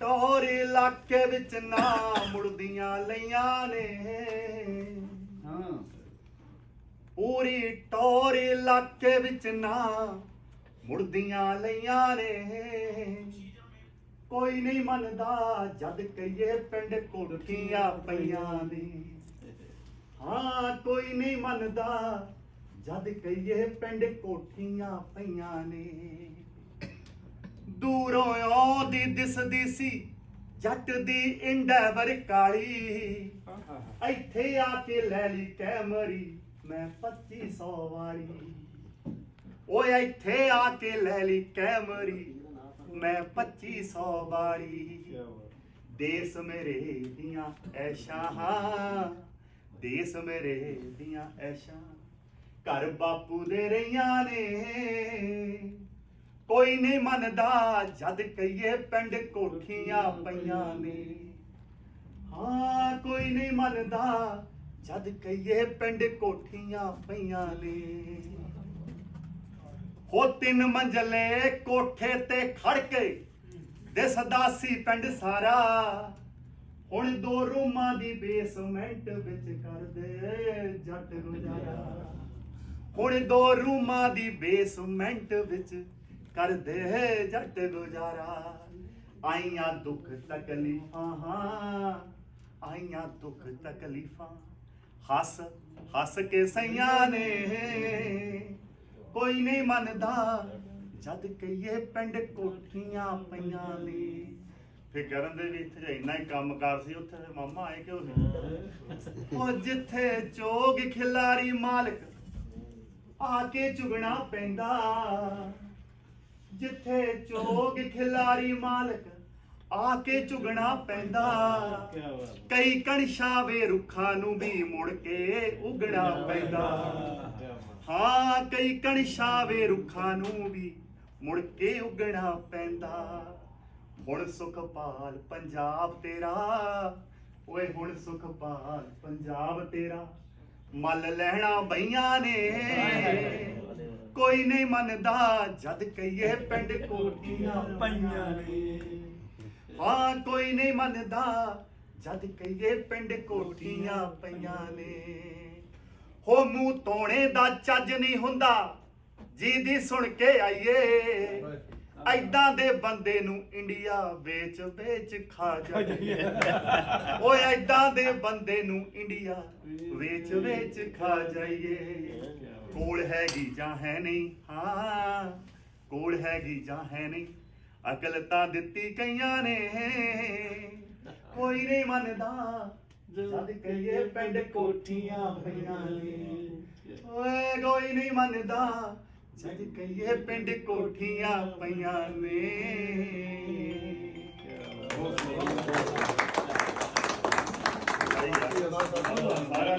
ਟੋਰ ਇਲਾਕੇ ਵਿੱਚ ਨਾ ਮੁੜਦੀਆਂ ਲਈਆਂ ਨੇ। ਹਾਂ। ਪੂਰੀ ਟੋਰ ਇਲਾਕੇ ਵਿੱਚ ਨਾ ਮੁੜਦੀਆਂ ਲਈਆਂ ਨੇ। ਕੋਈ ਨਹੀਂ ਮੰਨਦਾ ਜਦ ਕਈਏ ਪਿੰਡ ਕੋਠੀਆਂ ਪਈਆਂ ਨੇ। ਹਾਂ, ਕੋਈ ਨਹੀਂ ਮੰਨਦਾ ਜਦ ਕਈਏ ਪਿੰਡ ਕੋਠੀਆਂ ਪਈਆਂ ਨੇ। ਦੂਰੋਂ ਆਉਂਦੀ ਦਿਸਦੀ ਸੀ ਜੱਟ ਦੀ ਇੰਡੈਵਰ ਕਾਲੀ। ਇੱਥੇ ਆ ਕੇ ਲੈ ਲਈ ਕੈਮਰੀ ਮੈਂ 2500 ਵਾਲੀ ਓਏ ਇੱਥੇ ਆ ਕੇ ਲੈ ਲਈ ਕੈਮਰੀ ਮੈਂ 2500 ਵਾਲੀ ਦੇਸ ਮੇਰੇ ਦੀਆਂ ਐਸ਼ਾਂ ਦੇਸ ਮੇਰੇ ਦੀਆਂ ਐਸ਼ਾਂ ਘਰ ਬਾਪੂ ਦੇ ਰਹੀਆਂ ਨੇ ਕੋਈ ਨਹੀਂ ਮੰਨਦਾ, ਜਦ ਕਈਏ ਪਿੰਡ ਕੋਠੀਆਂ ਪਈਆਂ ਨੇ। ਹਾਂ, ਕੋਈ ਨਹੀਂ ਮੰਨਦਾ, ਜਦ ਕਈਏ ਪਿੰਡ ਕੋਠੀਆਂ ਪਈਆਂ ਨੇ। ਹੋ ਤਿੰਨ ਮੰਜ਼ਲੇ ਕੋਠੇ ਤੇ ਖੜ ਕੇ ਦਿਸਦਾ ਸੀ ਪਿੰਡ ਸਾਰਾ। ਹੁਣ ਦੋ ਰੂਮਾਂ ਦੀ ਬੇਸਮੈਂਟ ਵਿੱਚ ਕਰਦੇ ਜੱਟ ਗੁਜ਼ਾਰਾ। ਹੁਣ ਦੋ ਰੂਮਾਂ ਦੀ ਬੇਸਮੈਂਟ ਵਿੱਚ ਕਰਦੇ ਜੱਟ ਗੁਜ਼ਾਰਾ। ਆਈਆਂ ਦੁੱਖ ਤਕਲੀਫਾਂ ਹਾਂ ਆਈਆਂ ਦੁੱਖ ਤਕਲੀਫਾਂ। ਹੱਸ ਹੱਸ ਕੇ ਸਈਆਂ ਨੇ। ਕੋਈ ਨਹੀਂ ਮੰਨਦਾ, ਜਦ ਕਈਏ ਪਿੰਡ ਕੋਠੀਆਂ ਪਈਆਂ ਨੇ। ਫਿਰ ਕਰਨ ਦੇ ਵੀ ਇੱਥੇ ਇੰਨਾ ਹੀ ਕੰਮਕਾਰ ਸੀ, ਉੱਥੇ ਫਿਰ ਮਾਮਾ ਆਏ ਕਿਉਂ ਸੀ ਉਹ ਜਿੱਥੇ ਚੋਗ ਖਿਲਾਰੀ ਮਾਲਕ ਆ ਕੇ ਚੁਗਣਾ ਪੈਂਦਾ। ਜਿੱਥੇ ਚੋਗ ਖਿਲਾਰੀ ਮਾਲਕ ਆ ਕੇ ਚੁਗਣਾ ਪੈਂਦਾ। ਕਈ ਕਣਸ਼ਾਵੇ ਰੁੱਖਾਂ ਨੂੰ ਵੀ ਮੁੜ ਕੇ ਉਗਣਾ ਪੈਂਦਾ। ਹਾਂ। ਕਈ ਕਣਸ਼ਾਵੇ ਰੁੱਖਾਂ ਨੂੰ ਵੀ ਮੁੜ ਕੇ ਉਗਣਾ ਪੈਂਦਾ। ਹੁਣ ਸੁਖਪਾਲ ਪੰਜਾਬ ਤੇਰਾ ਓਏ ਹੁਣ ਸੁਖਪਾਲ ਪੰਜਾਬ ਤੇਰਾ। ਮੱਲ ਲੈਣਾ ਬਈਆਂ ਨੇ। ਕੋਈ ਨਹੀਂ ਮੰਨਦਾ ਜਦ ਕਹੀਏ ਪਿੰਡ ਕੋਠੀਆਂ ਪਈਆਂ ਨੇ। ਹਾਂ, ਕੋਈ ਨਹੀਂ ਮੰਨਦਾ ਜਦ ਕਹੀਏ ਪਿੰਡ ਕੋਠੀਆਂ ਪਈਆਂ ਨੇ। ਹੋ ਮੂੰਹ ਤੋਣੇ ਦਾ ਚੱਜ ਨਹੀਂ ਹੁੰਦਾ। ਜੀ ਦੀ ਸੁਣ ਕੇ ਆਈਏ। ਐਦਾਂ ਦੇ ਬੰਦੇ ਨੂੰ ਇੰਡੀਆ ਵੇਚ ਵੇਚ ਖਾ ਜਾਈਏ। ਓਏ ਐਦਾਂ ਦੇ ਬੰਦੇ ਨੂੰ ਇੰਡੀਆ ਵੇਚ ਵੇਚ ਖਾ ਜਾਈਏ। ਕੋਲ ਹੈਗੀ ਜਾਂ ਹੈ ਨਹੀਂ? ਹਾਂ ਕੋਲ ਹੈਗੀ ਜਾਂ ਹੈ ਨਹੀਂ? ਅਕਲ ਤਾਂ ਦਿੱਤੀ ਕਈਆਂ ਨੇ। ਕੋਈ ਨਹੀਂ ਮੰਨਦਾ। ਜਦ ਕਹੀਏ ਪਿੰਡ ਕੋਠੀਆਂ ਪਈਆਂ ਨੇ। ਓਏ ਕੋਈ ਨਹੀਂ ਮੰਨਦਾ। ਜਦ ਕਹੀਏ ਪਿੰਡ ਕੋਠੀਆਂ ਪਈਆਂ ਨੇ। ਸਾਰਾ